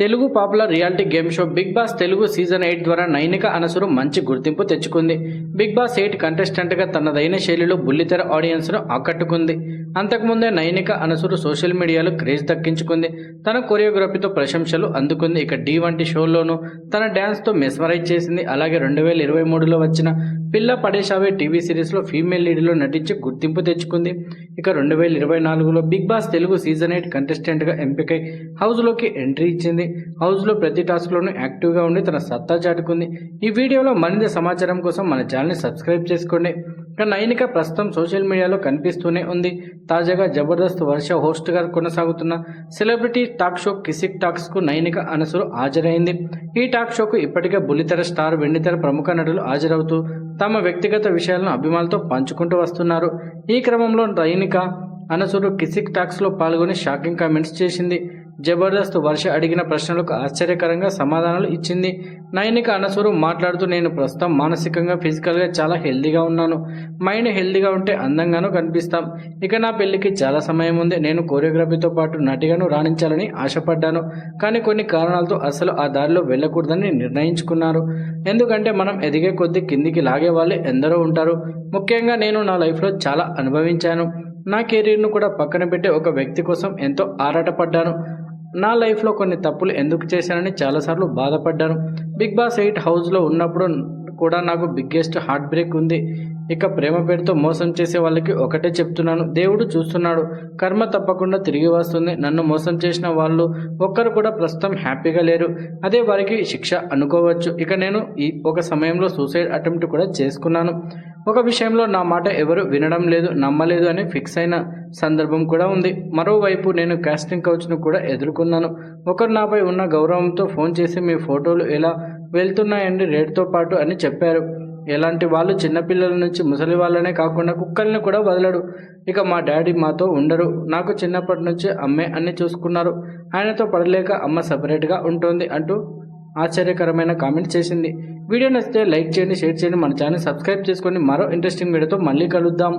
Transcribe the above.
Telugu popular reality game show Big Boss Telugu season eight ద్వారా నైనిక అనసురు మంచి గుర్తింపు తెచ్చుకుంది. బిగ్ బాస్ ఎయిట్ కంటెస్టెంట్గా తనదైన శైలిలో బుల్లితెర ఆడియన్స్ను ఆకట్టుకుంది. అంతకుముందే నైనిక అనసురు సోషల్ మీడియాలో క్రేజ్ దక్కించుకుంది. తన కొరియోగ్రఫీతో ప్రశంసలు అందుకుంది. ఇక డి వంటి షోలోనూ తన డ్యాన్స్తో మెస్మరైజ్ చేసింది. అలాగే రెండు వేల ఇరవై మూడులో వచ్చిన పిల్ల పడేశావే టీవీ సిరీస్లో ఫీమేల్ లీడ్లో నటించి గుర్తింపు తెచ్చుకుంది. ఇక రెండు వేల ఇరవై నాలుగులో Bigg Boss Telugu season eight కంటెస్టెంట్గా ఎంపికై హౌస్లోకి ఎంట్రీ ఇచ్చింది. హౌస్లో ప్రతి టాస్క్లోనూ యాక్టివ్గా ఉండి తన సత్తా చాటుకుంది. ఈ వీడియోలో మరింత సమాచారం కోసం మన ఛానల్ని సబ్స్క్రైబ్ చేసుకోండి. ఇక నైనిక ప్రస్తుతం సోషల్ మీడియాలో కనిపిస్తూనే ఉంది. తాజాగా జబర్దస్త్ వర్ష హోస్ట్గా కొనసాగుతున్న సెలబ్రిటీ టాక్ షో కిసిక్ టాక్స్కు నైనిక అనసురు హాజరైంది. ఈ టాక్ షోకు ఇప్పటికే బుల్లితెర స్టార్ వెండితెర ప్రముఖ నటులు హాజరవుతూ తమ వ్యక్తిగత విషయాలను అభిమానులతో పంచుకుంటూ వస్తున్నారు. ఈ క్రమంలో నైనిక అనసురు కిసిక్ టాక్స్లో పాల్గొని షాకింగ్ కామెంట్స్ చేసింది. జబర్దస్త్ వర్ష అడిగిన ప్రశ్నలకు ఆశ్చర్యకరంగా సమాధానాలు ఇచ్చింది. నైనిక అనసూరు మాట్లాడుతూ నేను ప్రస్తుతం మానసికంగా ఫిజికల్గా చాలా హెల్దీగా ఉన్నాను. మైండ్ హెల్దీగా ఉంటే అందంగానూ కనిపిస్తాం. ఇక నా పెళ్ళికి చాలా సమయం ఉంది. నేను కోరియోగ్రఫీతో పాటు నటిగాను రాణించాలని ఆశపడ్డాను. కానీ కొన్ని కారణాలతో అసలు ఆ దారిలో వెళ్ళకూడదని నిర్ణయించుకున్నారు. ఎందుకంటే మనం ఎదిగే కొద్దీ కిందికి లాగే వాళ్ళే ఎందరో ఉంటారు. ముఖ్యంగా నేను నా లైఫ్లో చాలా అనుభవించాను. నా కెరీర్ను కూడా పక్కన పెట్టే ఒక వ్యక్తి కోసం ఎంతో ఆరాటపడ్డాను. నా లైఫ్లో కొన్ని తప్పులు ఎందుకు చేశానని చాలాసార్లు బాధపడ్డాను. బిగ్ బాస్ ఎయిట్ హౌస్లో ఉన్నప్పుడు కూడా నాకు బిగ్గెస్ట్ హార్ట్ బ్రేక్ ఉంది. ఇక ప్రేమ పేరుతో మోసం చేసే వాళ్ళకి ఒకటే చెప్తున్నాను. దేవుడు చూస్తున్నాడు. కర్మ తప్పకుండా తిరిగి వస్తుంది. నన్ను మోసం చేసిన వాళ్ళు ఒక్కరు కూడా ప్రస్తుతం హ్యాపీగా లేరు. అదే వారికి శిక్ష అనుకోవచ్చు. ఇక నేను ఈ ఒక సమయంలో సూసైడ్ అటెంప్ట్ కూడా చేసుకున్నాను. ఒక విషయంలో నా మాట ఎవరు వినడం లేదు నమ్మలేదు అని ఫిక్స్ అయిన సందర్భం కూడా ఉంది. మరోవైపు నేను కాస్టింగ్ కౌచ్ను కూడా ఎదుర్కొన్నాను. ఒకరు నాపై ఉన్న గౌరవంతో ఫోన్ చేసి మీ ఫోటోలు ఎలా వెళ్తున్నాయండి రేట్తో పాటు అని చెప్పారు. ఎలాంటి వాళ్ళు చిన్నపిల్లల నుంచి ముసలి వాళ్ళనే కాకుండా కుక్కల్ని కూడా వదలడు ఇక మా డాడీ మాతో ఉండరు. నాకు చిన్నప్పటి నుంచి అమ్మే అన్ని చూసుకున్నారు. ఆయనతో పడలేక అమ్మ సపరేట్గా ఉంటుంది అంటూ ఆశ్చర్యకరమైన కామెంట్ చేసింది. వీడియో నచ్చితే లైక్ చేయండి షేర్ చేయండి. మన ఛానల్ సబ్స్క్రైబ్ చేసుకొని మరో ఇంట్రెస్టింగ్ వీడియోతో మళ్ళీ కలుద్దాం.